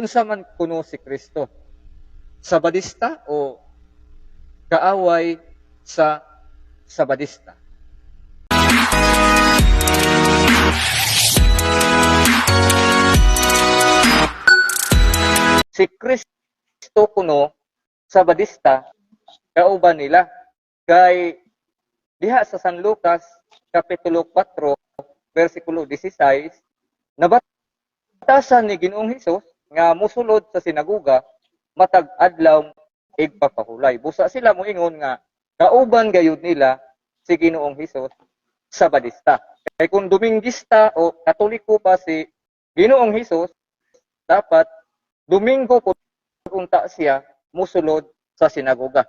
unsa man kuno si Kristo? Sabadista o kaaway sa sabadista? Si Kristo kuno sabadista kauban nila kay diha sa San Lucas kapitulo 4 versikulo 16 nabatasan ni Ginoong Hesus nga musulod sa sinaguga matag adlaw igpapahulay busa sila moingon nga kauban gayud nila si Ginoong Hesus sabadista kay kung Dominggista o Katoliko pa si Ginoong Hesus dapat Domingo po unta siya musulod sa sinagoga.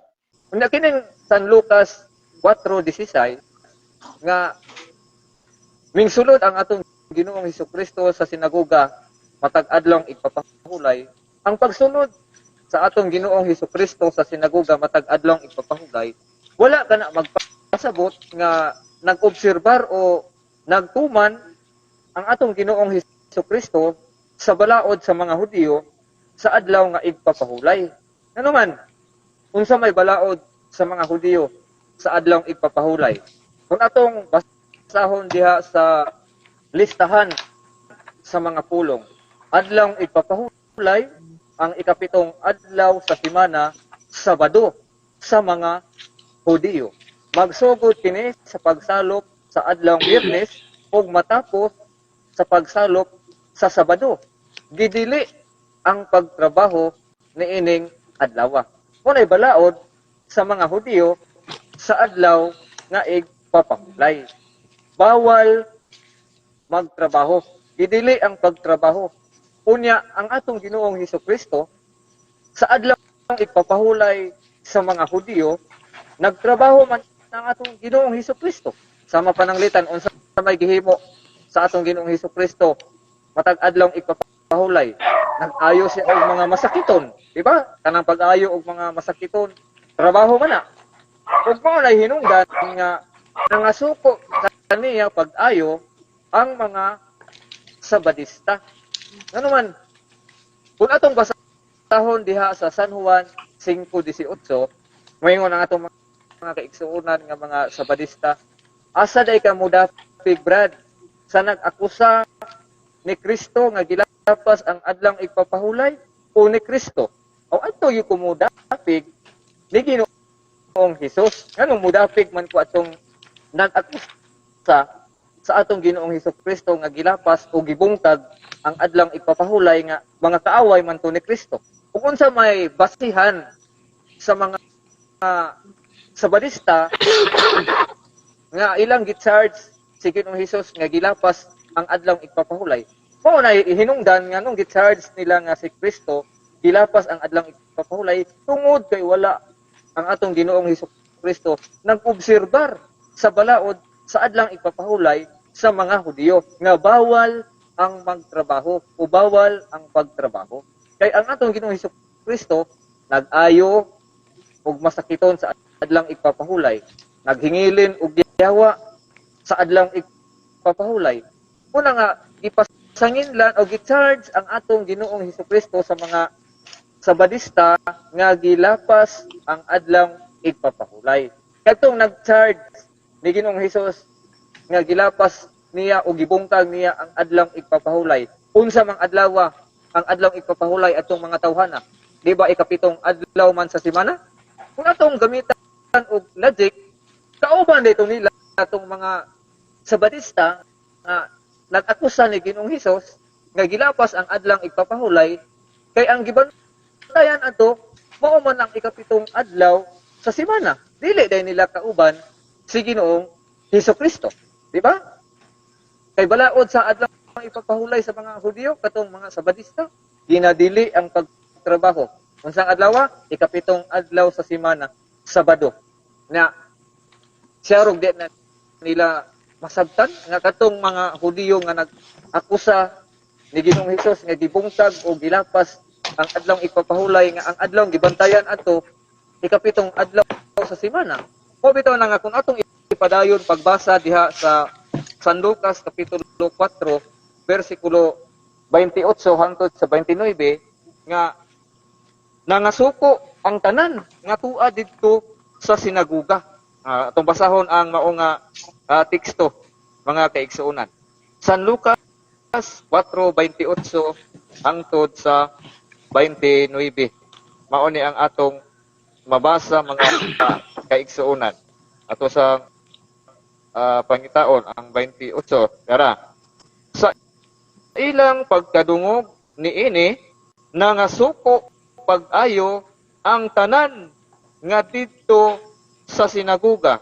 Unya kining San Lucas 4:16 nga mingsulod ang atong Ginoong Hesus sa sinagoga matag adlong ipapahulay. Ang pagsunod sa atong Ginoong Hesus sa sinagoga matag adlong ipapahulay, wala ka na magpasabot nga nag-obserbar o nagtuman ang atong Ginoong Hesus sa balaod sa mga Hudiyo sa adlaw nga igpapahulay. Ano man, unsa may balaod sa mga Hudiyo sa adlaw igpapahulay. Kung atong basahon diha sa listahan sa mga pulong, adlaw igpapahulay ang ikapitong adlaw sa semana Sabado sa mga Hudiyo. Magsugod kini sa pagsalop sa adlaw Biyernes ug matapos sa pagsalop sa Sabado. Gidili ang pagtrabaho ni ining adlaw. Kunay balaod sa mga Hudiyo sa adlaw nga igpapahulay. Bawal magtrabaho. Idili ang pagtrabaho. Unya ang atong Ginoong Hesus Kristo sa adlaw nga igpapahulay sa mga Hudiyo, nagtrabaho man ang atong Ginoong Hesus Kristo. Sama pananglitan unsa may gihimo sa atong Ginoong Hesus Kristo matag adlaw igpapahulay nag-ayo siya og mga masakiton, di ba? Kanang pag-ayo og mga masakiton, trabaho man na. Ug mao na hinungdan nga nangasuko kaniya pag-ayo ang mga sabadista. Ano man, kung atong basahon diha sa San Juan 5.18, mayon ang atong mga, mga kaigsuunan nga mga sabadista, asa day ka mudapig brad sa nag-akusa ni Kristo nga gilapas ang adlang igpapahulay o ni Kristo. O ato yung kumudapig ni Ginoong Hesus. Nganong mudapig man ko atong nag-akusa sa atong Ginoong Hesus Kristo nga gilapas o gibungtag ang adlang igpapahulay nga mga kaaway man to ni Kristo. Kung unsa may basihan sa mga uh, sabadista nga ilang gicharge si Ginoong Hesus nga gilapas ang adlaw igpapahulay. Mao na hinungdan nga nung gicharge nila nga si Kristo gilapas ang adlaw igpapahulay tungod kay wala ang atong Ginoong Hesus Kristo nag-obserbar sa balaod sa adlang igpapahulay sa mga Hudiyo nga bawal ang magtrabaho o bawal ang pagtrabaho. Kay ang atong Ginoong Hesus Kristo nag-ayo og masakiton sa adlang igpapahulay, naghingilin og yawa sa adlang igpapahulay Una nga, ipasangin lang o gicharge ang atong ginoong Hesus Kristo sa mga sabadista nga gilapas ang adlang igpapahulay. Katong nag-charge ni Ginoong Hesus nga gilapas niya o gibungtag niya ang adlang igpapahulay. Unsa mang adlaw ang adlang igpapahulay atong mga tawhana? Di ba ikapitong adlaw man sa semana? Kung atong gamitan og logic, kauban dito nila atong mga sabadista nga nag-akusa ni Ginoong Hesus nga gilapas ang adlang igpapahulay kay ang gibantayan ato mao man ang ikapitong adlaw sa semana. Dili day nila kauban si Ginoong Hesus Kristo, di ba? Kay balaod sa adlaw ang ipapahulay sa mga Hudiyo katong mga Sabadista, ginadili ang pagtrabaho. Unsang adlaw? Ikapitong adlaw sa semana, Sabado. Na siya rog na nila masabtan nga katong mga Hudiyo nga nag-akusa ni Ginoong Hesus nga gibungtag o gilapas ang adlaw ipapahulay nga ang adlaw gibantayan ato ikapitong adlaw sa semana. Mo bitaw na nga kung atong ipadayon pagbasa diha sa San Lucas kapitulo 4 bersikulo 28 hangtod sa 29 nga nangasuko ang tanan nga tuwa didto sa sinaguga. Ah, atong basahon ang mao nga ah, teksto mga kaigsuonan. San Lucas 4:28 hangtod sa 29. Mao ni ang atong mabasa mga kaigsuonan. Ato sa ah, pangitaon ang 28 kara sa ilang pagkadungog ni ini nangasuko pag-ayo ang tanan nga didto sa sinaguga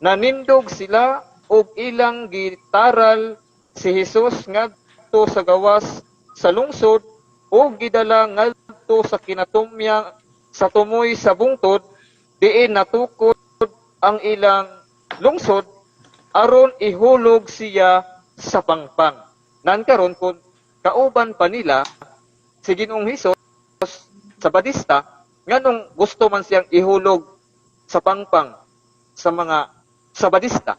nanindog sila og ilang gitaral si Hesus ngadto sa gawas sa lungsod ug gidala ngadto sa kinatumya sa tumoy sa bungtod diin natukod ang ilang lungsod aron ihulog siya sa pangpang. Nan karon kun kauban pa nila si Ginoong Hesus sa Badista nganong gusto man siyang ihulog sa pangpang sa mga sa Badista.